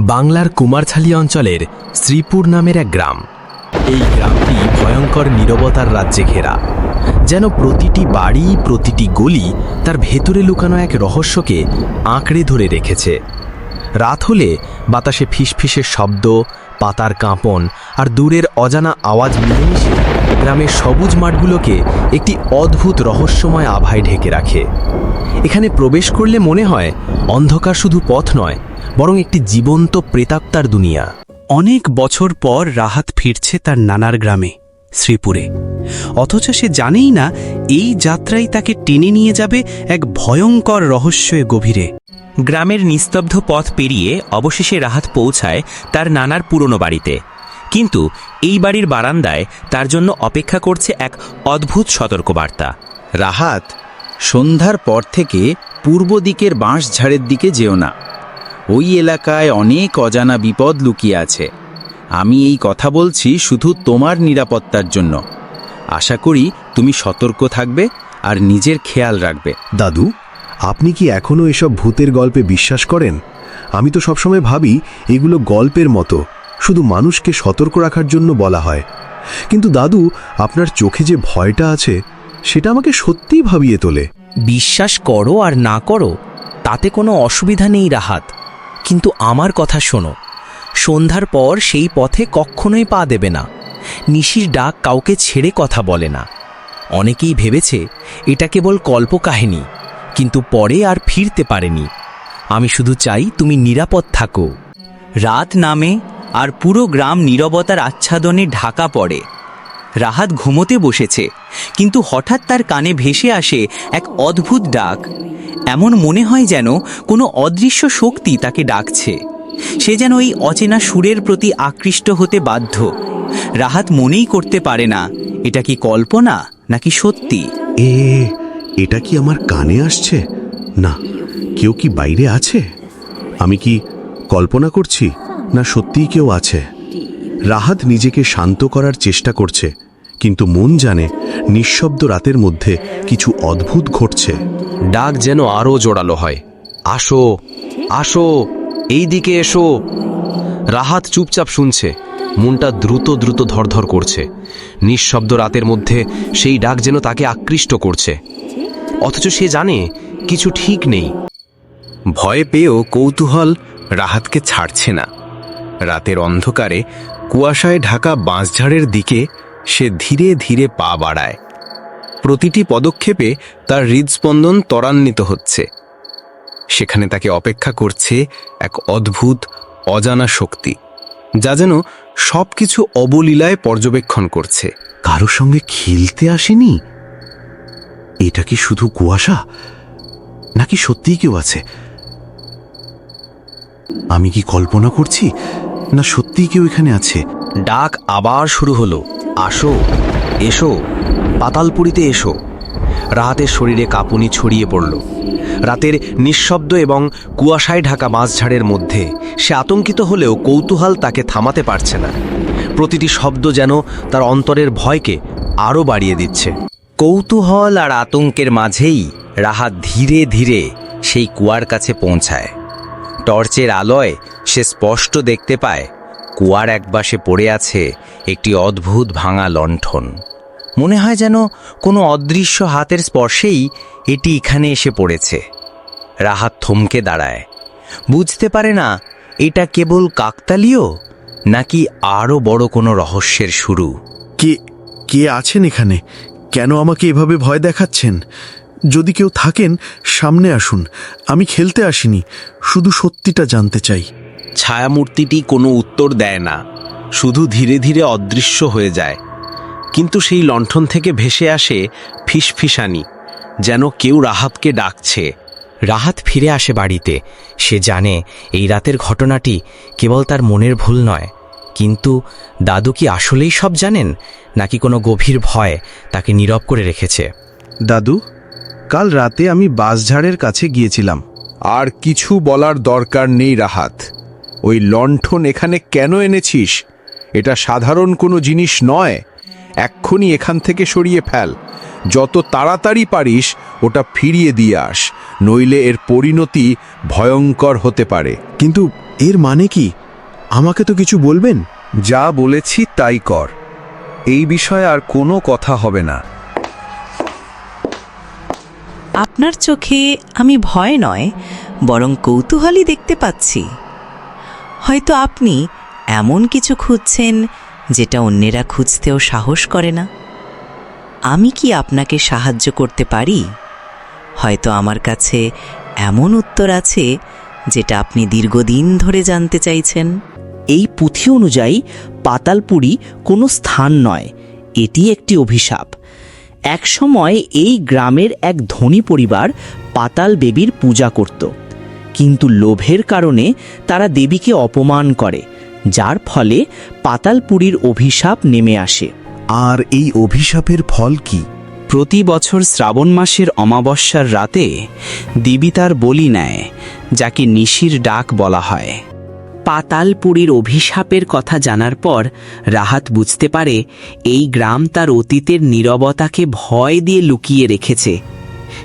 বাংলার কুমারছালি অঞ্চলের শ্রীপুর নামের এক গ্রাম। এই গ্রামটি ভয়ঙ্কর নীরবতার রাজ্যে ঘেরা। যেন প্রতিটি বাড়ি, প্রতিটি গলি তার ভেতরে লুকানো এক রহস্যকে আঁকড়ে ধরে রেখেছে। রাত হলে বাতাসে ফিসফিসের শব্দ, পাতার কাঁপন আর দূরের অজানা আওয়াজ মিলেমিশে গ্রামের সবুজ মাঠগুলোকে একটি অদ্ভুত রহস্যময় আভায় ঢেকে রাখে। এখানে প্রবেশ করলে মনে হয় অন্ধকার শুধু পথ নয় বরং একটি জীবন্ত প্রেতাত্মার দুনিয়া। অনেক বছর পর রাহাত ফিরছে তার নানার গ্রামে, শ্রীপুরে। অথচ সে জানেই না, এই যাত্রাই তাকে টেনে নিয়ে যাবে এক ভয়ঙ্কর রহস্যের গভীরে। গ্রামের নিস্তব্ধ পথ পেরিয়ে অবশেষে রাহাত পৌঁছায় তার নানার পুরনো বাড়িতে। কিন্তু এই বাড়ির বারান্দায় তার জন্য অপেক্ষা করছে এক অদ্ভুত সতর্কবার্তা। রাহাত, সন্ধ্যার পর থেকে পূর্ব দিকের বাঁশঝাড়ের দিকে যেও না। ওই এলাকায় অনেক অজানা বিপদ লুকিয়ে আছে। আমি এই কথা বলছি শুধু তোমার নিরাপত্তার জন্য। আশা করি তুমি সতর্ক থাকবে আর নিজের খেয়াল রাখবে। দাদু আপনি কি এখনও এসব ভূতের গল্পে বিশ্বাস করেন? আমি তো সবসময় ভাবি এগুলো গল্পের মতো শুধু মানুষকে সতর্ক রাখার জন্য বলা হয়। কিন্তু দাদু আপনার চোখে যে ভয়টা আছে সেটা আমাকে সত্যিই ভাবিয়ে তোলে। বিশ্বাস করো আর না করো তাতে কোনো অসুবিধা নেই রাহাত। কিন্তু আমার কথা শোনো। সন্ধ্যার পর সেই পথে কখনোই পা দেবে না। নিশির ডাক কাউকে ছেড়ে কথা বলে না। অনেকেই ভেবেছে, এটা কেবল কল্পকাহিনী, কিন্তু পরে আর ফিরতে পারেনি। আমি শুধু চাই তুমি নিরাপদ থাকো। রাত নামে আর পুরো গ্রাম নীরবতার আচ্ছাদনে ঢাকা পড়ে। রাহাত ঘুমোতে বসেছে, কিন্তু হঠাৎ তার কানে ভেসে আসে এক অদ্ভুত ডাক। এমন মনে হয় যেন কোনো অদৃশ্য শক্তি তাকে ডাকছে। সে যেন এই অচেনা সুরের প্রতি আকৃষ্ট হতে বাধ্য। রাহাত মনেই করতে পারে না, এটা কি কল্পনা নাকি সত্যি? এ, এটা কি আমার কানে আসছে? না, কেউ কি বাইরে আছে? আমি কি কল্পনা করছি? না সত্যিই কেউ আছে? রাহাত নিজেকে শান্ত করার চেষ্টা করছে। কিন্তু মন জানে নিঃশব্দ রাতের মধ্যে কিছু অদ্ভুত ঘটছে। ডাক যেন আরও জোরালো হয়। আসো আসো এই দিকে এসো। রাহাত চুপচাপ শুনছে মনটা দ্রুত দ্রুত ধরধর করছে। নিঃশব্দ রাতের মধ্যে সেই ডাক যেন তাকে আকৃষ্ট করছে। অথচ সে জানে কিছু ঠিক নেই। ভয় পেয়েও কৌতূহল রাহাতকে ছাড়ছে না। রাতের অন্ধকারে কুয়াশায় ঢাকা বাঁশঝাড়ের দিকে সে ধীরে ধীরে পা বাড়ায়। প্রতিটি পদক্ষেপে তার হৃদস্পন্দন ত্বরান্বিত হচ্ছে। সেখানে তাকে অপেক্ষা করছে এক অদ্ভুত অজানা শক্তি যা যেন সব কিছু অবলীলায় পর্যবেক্ষণ করছে। কারও সঙ্গে খেলতে আসেনি? এটা কি শুধু কুয়াশা? নাকি সত্যিই কেউ আছে? আমি কি কল্পনা করছি? না সত্যিই কেউ এখানে আছে? ডাক আবার শুরু হলো। আসো, এসো, পাতালপুরিতে এসো। রাহাতের শরীরে কাঁপুনি ছড়িয়ে পড়ল। রাতের নিঃশব্দ এবং কুয়াশায় ঢাকা মাঝঝাড়ের মধ্যে সে আতঙ্কিত হলেও কৌতূহল তাকে থামাতে পারছে না। প্রতিটি শব্দ যেন তার অন্তরের ভয়কে আরও বাড়িয়ে দিচ্ছে। কৌতূহল আর আতঙ্কের মাঝেই রাহাত ধীরে ধীরে সেই কুয়ার কাছে পৌঁছায়। টর্চের আলোয় সে স্পষ্ট দেখতে পায়, কুয়ার একবাসে পড়ে আছে একটি অদ্ভুত ভাঙা লণ্ঠন। মনে হয় যেন কোনো অদৃশ্য হাতের স্পর্শেই এটি এখানে এসে পড়েছে। রাহাত থমকে দাঁড়ায়। বুঝতে পারে না এটা কেবল কাকতালীয় নাকি আরও বড় কোনো রহস্যের শুরু? কে কে আছেন এখানে? কেন আমাকে এভাবে ভয় দেখাচ্ছেন? যদি কেউ থাকেন সামনে আসুন। আমি খেলতে আসিনি শুধু সত্যিটা জানতে চাই। ছায়ামূর্তিটি কোনো উত্তর দেয় না। শুধু ধীরে ধীরে অদৃশ্য হয়ে যায়। কিন্তু সেই লণ্ঠন থেকে ভেসে আসে ফিসফিসানি যেন কেউ রাহাতকে ডাকছে। রাহাত ফিরে আসে বাড়িতে। সে জানে এই রাতের ঘটনাটি কেবল তার মনের ভুল নয়। কিন্তু দাদু কি আসলেই সব জানেন নাকি কোনো গভীর ভয় তাকে নীরব করে রেখেছে? দাদু কাল রাতে আমি বাসঝাড়ের কাছে গিয়েছিলাম। আর কিছু বলার দরকার নেই রাহাত। ওই লণ্ঠন এখানে কেন এনেছিস? এটা সাধারণ কোনো জিনিস নয়। এক্ষুনি এখান থেকে সরিয়ে ফেল। যত তাড়াতাড়ি পারিস ওটা ফিরিয়ে দিয়ে আস। নইলে এর পরিণতি ভয়ঙ্কর হতে পারে। কিন্তু এর মানে কি? আমাকে তো কিছু বলবেন? যা বলেছি তাই কর। এই বিষয়ে আর কোনো কথা হবে না। আপনার চোখে আমি ভয় নয় বরং কৌতূহলী দেখতে পাচ্ছি। হয়তো আপনি এমন কিছু খুঁজছেন যেটা অন্যেরা খুঁজতেও সাহস করে না। আমি কি আপনাকে সাহায্য করতে পারি? হয়তো আমার কাছে এমন উত্তর আছে যেটা আপনি দীর্ঘদিন ধরে জানতে চাইছেন। এই পুঁথি অনুযায়ী পাতালপুরি কোনো স্থান নয়, এটি একটি অভিশাপ। একসময় এই গ্রামের এক ধনী পরিবার পাতাল দেবীর পূজা করত, কিন্তু লোভের কারণে তারা দেবীকে অপমান করে। যার ফলে পাতালপুরীর অভিশাপ নেমে আসে। আর এই অভিশাপের ফল কি? প্রতি বছর শ্রাবণ মাসের অমাবস্যার রাতে দেবী তার বলি নেয় যাকে নিশির ডাক বলা হয়। পাতালপুরীর অভিশাপের কথা জানার পর রাহাত বুঝতে পারে এই গ্রাম তার অতীতের নীরবতাকে ভয় দিয়ে লুকিয়ে রেখেছে।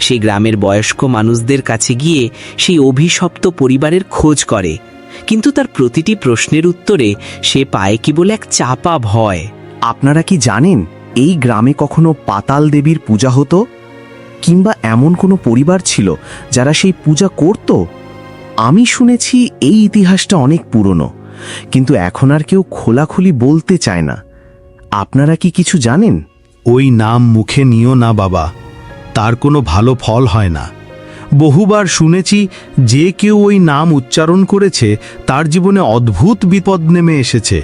সে গ্রামের বয়স্ক মানুষদের কাছে গিয়ে সেই অভিশপ্ত পরিবারের খোঁজ করে। কিন্তু তার প্রতিটি প্রশ্নের উত্তরে সে পায় কেবল এক চাপা ভয়। আপনারা কি জানেন এই গ্রামে কখনো পাতাল দেবীর পূজা হতো? কিংবা এমন কোনো পরিবার ছিল যারা সেই পূজা করত? আমি শুনেছি এই ইতিহাসটা অনেক পুরনো, কিন্তু এখন আর কেউ খোলাখুলি বলতে চায় না। আপনারা কি কিছু জানেন? ওই নাম মুখে নিও না বাবা, তার কোনো ভালো ফল হয় না। বহুবার শুনেছি যে কেউ ওই নাম উচ্চারণ করেছে, তার জীবনে অদ্ভুত বিপদ নেমে এসেছে।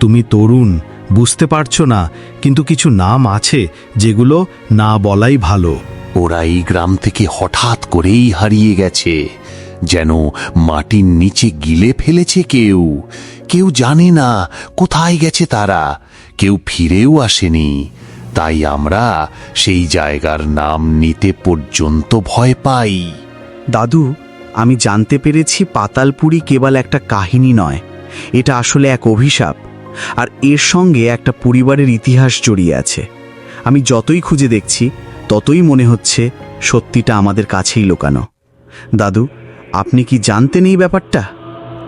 তুমি তরুণ, বুঝতে পারছ না, কিন্তু কিছু নাম আছে যেগুলো না বলাই ভালো। ওরা এই গ্রাম থেকে হঠাৎ করেই হারিয়ে গেছে, যেন মাটির নিচে গিলে ফেলেছে কেউ। কেউ জানে না কোথায় গেছে তারা, কেউ ফিরেও আসেনি। তাই আমরা সেই জায়গার নাম নিতে পর্যন্ত ভয় পাই। দাদু, আমি জানতে পেরেছি পাতালপুরি কেবল একটা কাহিনী নয়। এটা আসলে এক অভিশাপ, আর এর সঙ্গে একটা পরিবারের ইতিহাস জড়িয়ে আছে। আমি যতই খুঁজে দেখছি, ততই মনে হচ্ছে সত্যিটা আমাদের কাছেই লোকানো। দাদু, আপনি কি জানতেন এই ব্যাপারটা?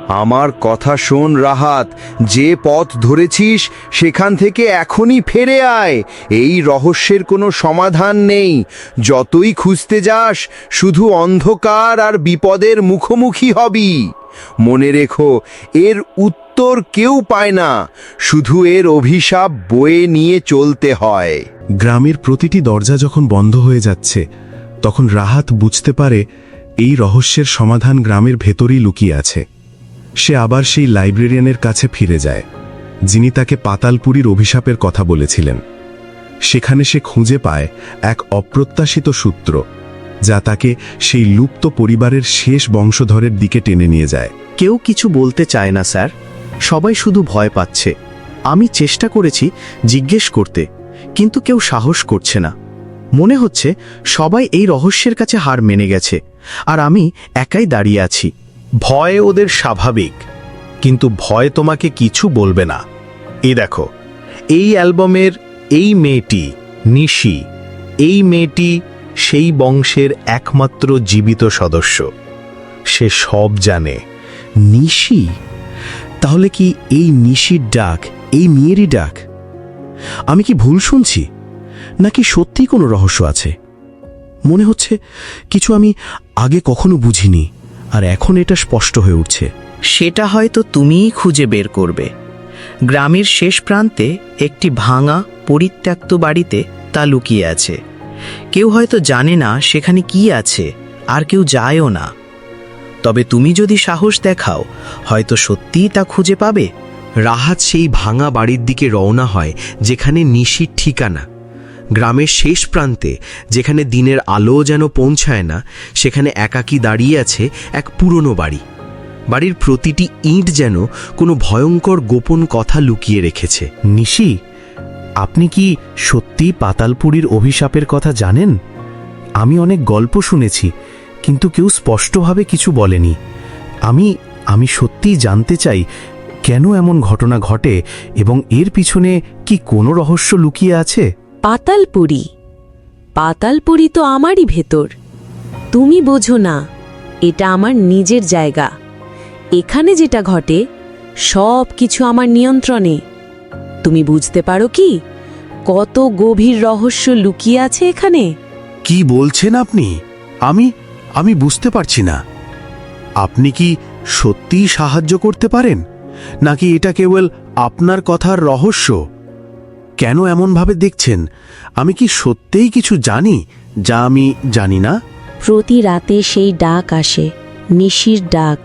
আমার কথা শোন রাহাত, যে পথ ধরেছিস সেখান থেকে এখনই ফেরে আয়। এই রহস্যের কোনো সমাধান নেই। যতই খুঁজতে যাস, শুধু অন্ধকার আর বিপদের মুখোমুখি হবি। মনে রেখো, এর উত্তর কেউ পায় না। শুধু এর অভিশাপ বয়ে নিয়ে চলতে হয়। গ্রামের প্রতিটি দরজা যখন বন্ধ হয়ে যাচ্ছে, তখন রাহাত বুঝতে পারে, এই রহস্যের সমাধান গ্রামের ভেতরেই লুকিয়ে আছে। সে আবার সেই লাইব্রেরিয়ানের কাছে ফিরে যায়, যিনি তাকে পাতালপুরীর অভিশাপের কথা বলেছিলেন। সেখানে সে খুঁজে পায় এক অপ্রত্যাশিত সূত্র, যা তাকে সেই লুপ্ত পরিবারের শেষ বংশধরের দিকে টেনে নিয়ে যায়। কেউ কিছু বলতে চায় না, স্যার। সবাই শুধু ভয় পাচ্ছে। আমি চেষ্টা করেছি জিজ্ঞেস করতে, কিন্তু কেউ সাহস করছে না। মনে হচ্ছে সবাই এই রহস্যের কাছে হার মেনে গেছে, আর আমি একাই দাঁড়িয়ে আছি। ভয় ওদের স্বাভাবিক, কিন্তু ভয় তোমাকে কিছু বলবে না। এই দেখো, এই অ্যালবামের এই মেয়েটি নিশি, এই মেয়েটি সেই বংশের একমাত্র জীবিত সদস্য। সে সব জানে। নিশি? তাহলে কি এই নিশির ডাক, এই মেয়েরই ডাক? আমি কি ভুল শুনছি? নাকি সত্যি কোনো রহস্য আছে? মনে হচ্ছে কিছু আমি আগে কখনো বুঝিনি। আর এখন এটা স্পষ্ট হয়ে উঠছে। সেটা হয়তো তুমিই খুঁজে বের করবে। গ্রামের শেষ প্রান্তে একটি ভাঙা পরিত্যক্ত বাড়িতে তা লুকিয়ে আছে। কেউ হয়তো জানে না সেখানে কি আছে আর কেউ যায়ও না। তবে তুমি যদি সাহস দেখাও হয়তো সত্যিই তা খুঁজে পাবে। রাহাত সেই ভাঙা বাড়ির দিকে রওনা হয় যেখানে নিশির ঠিকানা। গ্রামের শেষ প্রান্তে, যেখানে দিনের আলো যেন পৌঁছায় না, সেখানে একাকী দাঁড়িয়ে আছে এক পুরনো বাড়ি। বাড়ির প্রতিটি ইঁট যেন কোনো ভয়ঙ্কর গোপন কথা লুকিয়ে রেখেছে। নিশি, আপনি কি সত্যি পাতালপুরীর অভিশাপের কথা জানেন? আমি অনেক গল্প শুনেছি, কিন্তু কেউ স্পষ্টভাবে কিছু বলেনি। আমি আমি সত্যিই জানতে চাই, কেন এমন ঘটনা ঘটে এবং এর পিছনে কি কোনো রহস্য লুকিয়ে আছে? পাতালপুরি। পাতালপুরি তো আমারই ভেতর। তুমি বোঝো না, এটা আমার নিজের জায়গা। এখানে যেটা ঘটে, সব কিছু আমার নিয়ন্ত্রণে। তুমি বুঝতে পারো কি? কত গভীর রহস্য লুকিয়ে আছে এখানে? কি বলছেন আপনি? আমি আমি বুঝতে পারছি না। আপনি কি সত্যিই সাহায্য করতে পারেন? নাকি এটা কেবল আপনার কথার রহস্য? কেন এমনভাবে দেখছেন? আমি কি সত্যিই কিছু জানি, যা আমি জানি না? প্রতি রাতে সেই ডাক আসে, নিশির ডাক।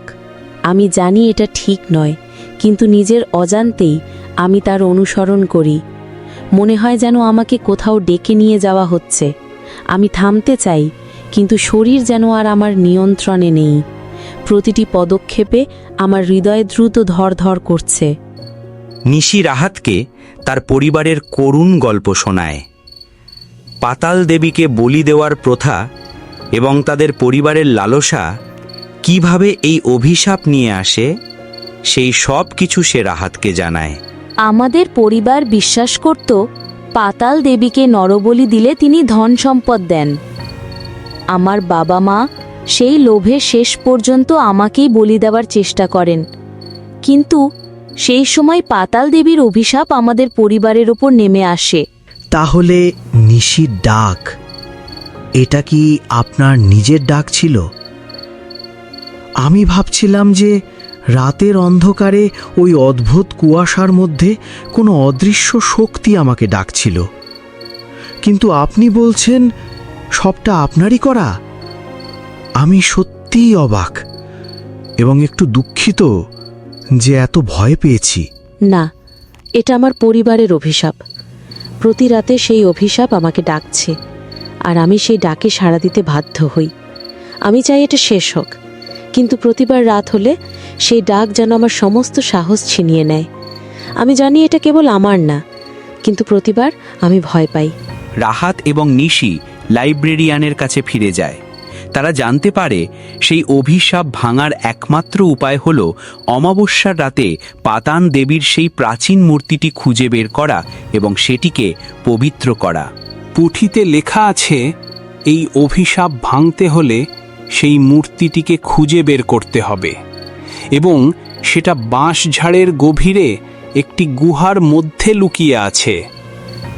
আমি জানি এটা ঠিক নয়, কিন্তু নিজের অজান্তেই আমি তার অনুসরণ করি। মনে হয় যেন আমাকে কোথাও ডেকে নিয়ে যাওয়া হচ্ছে। আমি থামতে চাই, কিন্তু শরীর যেন আর আমার নিয়ন্ত্রণে নেই। প্রতিটি পদক্ষেপে আমার হৃদয় দ্রুত ধরধর করছে। নিশি রাহাতকে তার পরিবারের করুণ গল্প শোনায়। পাতাল দেবীকে বলি দেওয়ার প্রথা এবং তাদের পরিবারের লালসা কীভাবে এই অভিশাপ নিয়ে আসে, সেই সব কিছু সে রাহাতকে জানায়। আমাদের পরিবার বিশ্বাস করত, পাতাল দেবীকে নরবলি দিলে তিনি ধন সম্পদ দেন। আমার বাবা মা সেই লোভে শেষ পর্যন্ত আমাকেই বলি দেওয়ার চেষ্টা করেন। কিন্তু সেই সময় পাতাল দেবীর অভিশাপ আমাদের পরিবারের ওপর নেমে আসে। তাহলে নিশির ডাক, এটা কি আপনার নিজের ডাক ছিল? আমি ভাবছিলাম যে রাতের অন্ধকারে ওই অদ্ভুত কুয়াশার মধ্যে কোনো অদৃশ্য শক্তি আমাকে ডাকছিল। কিন্তু আপনি বলছেন, সবটা আপনারই করা। আমি সত্যিই অবাক এবং একটু দুঃখিত যে এত ভয় পেয়েছি। না এটা আমার পরিবারের অভিশাপ। প্রতি রাতে সেই অভিশাপ আমাকে ডাকছে আর আমি সেই ডাকে সাড়া দিতে বাধ্য হই। আমি চাই এটা শেষ হোক কিন্তু প্রতিবার রাত হলে সেই ডাক যেন আমার সমস্ত সাহস ছিনিয়ে নেয়। আমি জানি এটা কেবল আমার না কিন্তু প্রতিবার আমি ভয় পাই। রাহাত এবং নিশি লাইব্রেরিয়ানের কাছে ফিরে যায়। তারা জানতে পারে, সেই অভিশাপ ভাঙার একমাত্র উপায় হল অমাবস্যার রাতে পাতান দেবীর সেই প্রাচীন মূর্তিটি খুঁজে বের করা এবং সেটিকে পবিত্র করা। পুঁথিতে লেখা আছে, এই অভিশাপ ভাঙতে হলে সেই মূর্তিটিকে খুঁজে বের করতে হবে এবং সেটা বাঁশঝাড়ের গভীরে একটি গুহার মধ্যে লুকিয়ে আছে।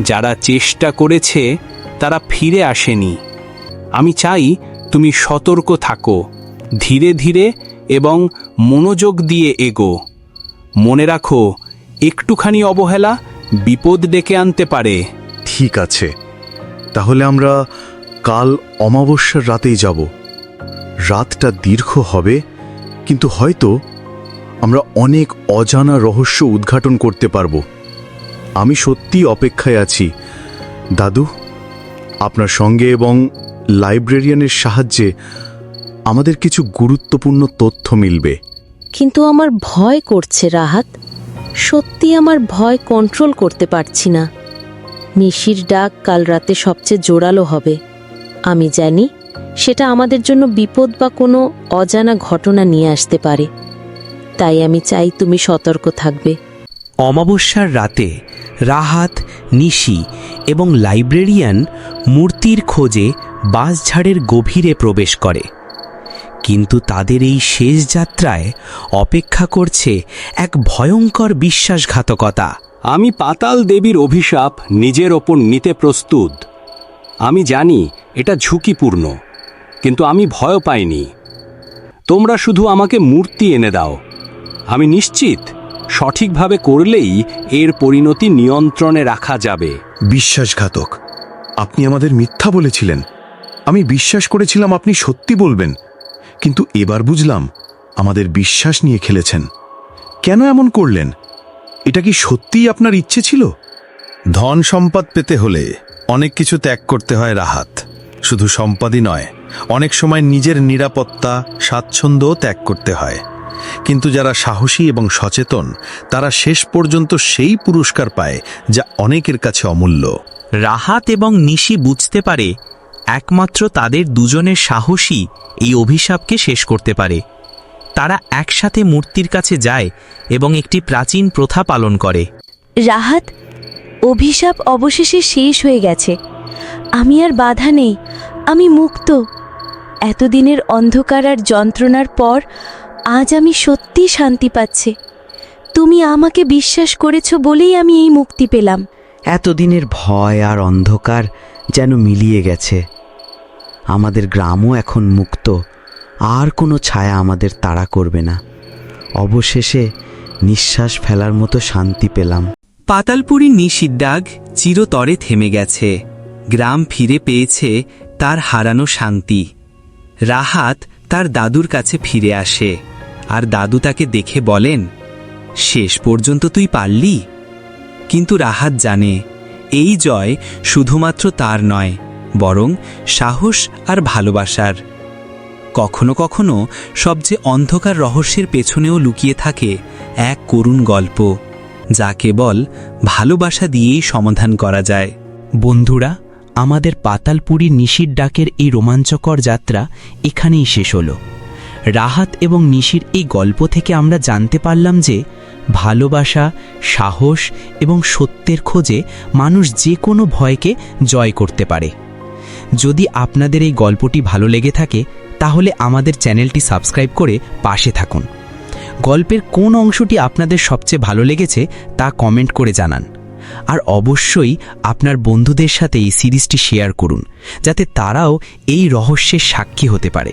যারা চেষ্টা করেছে, তারা ফিরে আসেনি। আমি চাই তুমি সতর্ক থাকো, ধীরে ধীরে এবং মনোযোগ দিয়ে এগো। মনে রাখো, একটুখানি অবহেলা বিপদ ডেকে আনতে পারে। ঠিক আছে। তাহলে আমরা কাল অমাবস্যার রাতেই যাব। রাতটা দীর্ঘ হবে, কিন্তু হয়তো আমরা অনেক অজানা রহস্য উদ্ঘাটন করতে পারব। আমি সত্যি অপেক্ষায় আছি। দাদু, আপনার সঙ্গে এবং লাইব্রেরিয়ানের সাহায্যে আমাদের কিছু গুরুত্বপূর্ণ তথ্য মিলবে। কিন্তু আমার ভয় করছে, রাহাত। সত্যি আমার ভয় কন্ট্রোল করতে পারছি না। নিশির ডাক কাল রাতে সবচেয়ে জোরালো হবে। আমি জানি সেটা আমাদের জন্য বিপদ বা কোনো অজানা ঘটনা নিয়ে আসতে পারে। তাই আমি চাই তুমি সতর্ক থাকবে। অমাবস্যার রাতে রাহাত, নিশি এবং লাইব্রেরিয়ান মূর্তির খোঁজে বাঁশঝাড়ের গভীরে প্রবেশ করে। কিন্তু তাদের এই শেষ যাত্রায় অপেক্ষা করছে এক ভয়ঙ্কর বিশ্বাসঘাতকতা। আমি পাতাল দেবীর অভিশাপ নিজের ওপর নিতে প্রস্তুত। আমি জানি এটা ঝুঁকিপূর্ণ, কিন্তু আমি ভয় পাইনি। তোমরা শুধু আমাকে মূর্তি এনে দাও। আমি নিশ্চিত সঠিকভাবে করলেই এর পরিণতি নিয়ন্ত্রণে রাখা যাবে। বিশ্বাসঘাতক। আপনি আমাদের মিথ্যা বলেছিলেন। আমি বিশ্বাস করেছিলাম আপনি সত্যি বলবেন। কিন্তু এবার বুঝলাম আমাদের বিশ্বাস নিয়ে খেলেছেন। কেন এমন করলেন? এটা কি সত্যিই আপনার ইচ্ছে ছিল? ধন সম্পদ পেতে হলে অনেক কিছু ত্যাগ করতে হয় রাহাত। শুধু সম্পদই নয়, অনেক সময় নিজের নিরাপত্তা, স্বাচ্ছন্দ্যও ত্যাগ করতে হয়। কিন্তু যারা সাহসী এবং সচেতন তারা শেষ পর্যন্ত সেই পুরস্কার পায় যা অনেকের কাছে অমূল্য। রাহাত এবং নিশি বুঝতে পারে একমাত্র তাদের দুজনের সাহসী এই অভিশাপকে শেষ করতে পারে। তারা একসাথে মূর্তির কাছে যায় এবং একটি প্রাচীন প্রথা পালন করে। রাহাত অভিশাপ অবশেষে শেষ হয়ে গেছে। আমি আর বাধা নেই আমি মুক্ত। এতদিনের অন্ধকার আর যন্ত্রণার পর আজ আমি সত্যি শান্তি পাচ্ছি। তুমি আমাকে বিশ্বাস করেছ বলেই আমি এই মুক্তি পেলাম। এতদিনের ভয় আর অন্ধকার যেন মিলিয়ে গেছে। আমাদের গ্রামও এখন মুক্ত। আর কোনো ছায়া আমাদের তাড়া করবে না। অবশেষে নিঃশ্বাস ফেলার মতো শান্তি পেলাম। পাতালপুরী নিশির ডাক চিরতরে থেমে গেছে। গ্রাম ফিরে পেয়েছে তার হারানো শান্তি। রাহাত তার দাদুর কাছে ফিরে আসে। আর দাদু তাকে দেখে বলেন, শেষ পর্যন্ত তুই পারলি? কিন্তু রাহাত জানে, এই জয় শুধুমাত্র তার নয়, বরং সাহস আর ভালোবাসার। কখনো কখনো সবচেয়ে অন্ধকার রহস্যের পেছনেও লুকিয়ে থাকে এক করুণ গল্প, যা কেবল ভালোবাসা দিয়েই সমাধান করা যায়। বন্ধুরা, আমাদের পাতালপুরী নিশির ডাকের এই রোমাঞ্চকর যাত্রা এখানেই শেষ হলো। রাহাত এবং নিশির এই গল্প থেকে আমরা জানতে পারলাম যে ভালোবাসা, সাহস এবং সত্যের খোঁজে মানুষ যে কোনো ভয়কে জয় করতে পারে। যদি আপনাদের এই গল্পটি ভালো লেগে থাকে, তাহলে আমাদের চ্যানেলটি সাবস্ক্রাইব করে পাশে থাকুন। গল্পের কোন অংশটি আপনাদের সবচেয়ে ভালো লেগেছে, তা কমেন্ট করে জানান। আর অবশ্যই আপনার বন্ধুদের সাথে এই সিরিজটি শেয়ার করুন, যাতে তারাও এই রহস্যের সাক্ষী হতে পারে।